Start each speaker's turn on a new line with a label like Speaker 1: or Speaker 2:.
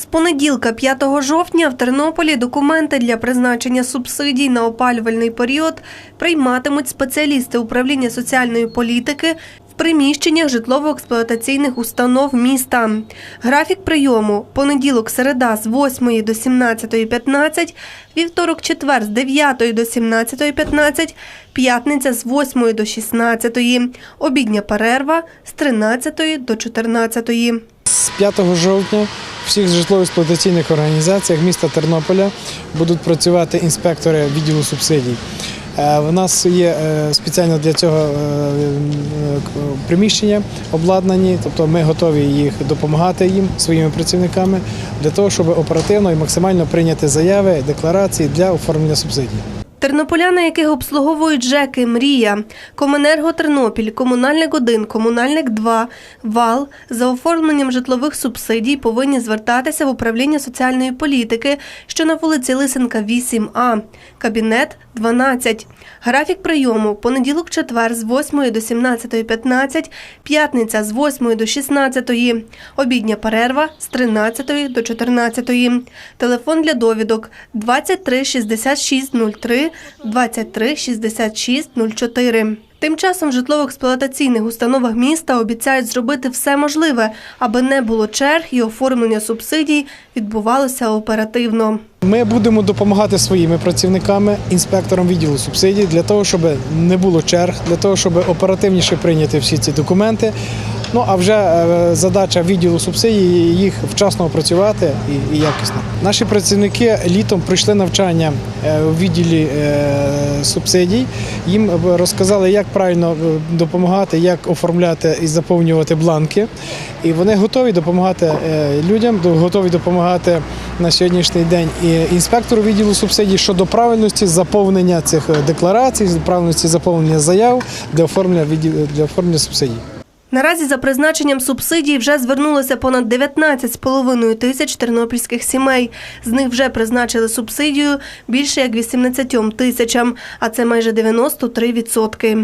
Speaker 1: З понеділка, 5 жовтня, в Тернополі документи для призначення субсидій на опалювальний період прийматимуть спеціалісти управління соціальної політики в приміщеннях житлово-експлуатаційних установ міста. Графік прийому – понеділок, середа з 8 до 17.15, вівторок, четвер з 9 до 17.15, п'ятниця з 8 до 16, обідня перерва з 13 до 14.
Speaker 2: З 5 жовтня всіх житлово-експлуатаційних організаціях міста Тернополя будуть працювати інспектори відділу субсидій. Е, В нас є е, спеціально для цього е, приміщення обладнані, тобто ми готові їх допомагати їм своїми працівниками для того, щоб оперативно і максимально прийняти заяви, декларації для оформлення субсидій.
Speaker 1: Тернополяни, яких обслуговують ЖЕКи «Мрія», Коменерго Тернопіль, Комунальник 1, Комунальник 2, ВАЛ за оформленням житлових субсидій повинні звертатися в управління соціальної політики, що на вулиці Лисенка 8А, кабінет 12. Графік прийому – понеділок, четвер з 8 до 17.15, п'ятниця з 8 до 16, обідня перерва з 13 до 14. Телефон для довідок 23 66 03 23 66 04. Тим часом в житлово-експлуатаційних установах міста обіцяють зробити все можливе, аби не було черг і оформлення субсидій відбувалося оперативно.
Speaker 2: Ми будемо допомагати своїми працівниками, інспекторам відділу субсидій для того, щоб не було черг, для того, щоб оперативніше прийняти всі ці документи. Ну а вже е, задача відділу субсидій їх вчасно опрацювати і, якісно. Наші працівники літом пройшли навчання е, у відділі е, субсидій. Їм розказали, як правильно допомагати, як оформляти і заповнювати бланки. І вони готові допомагати людям, готові допомагати на сьогоднішній день і інспектору відділу субсидій щодо правильності заповнення цих е, декларацій, правильності заповнення заяв для оформлення для оформлення субсидій.
Speaker 1: Наразі за призначенням субсидій вже звернулося понад 19,5 тисяч тернопільських сімей. З них вже призначили субсидію більше як 18 тисячам, а це майже 93 відсотки.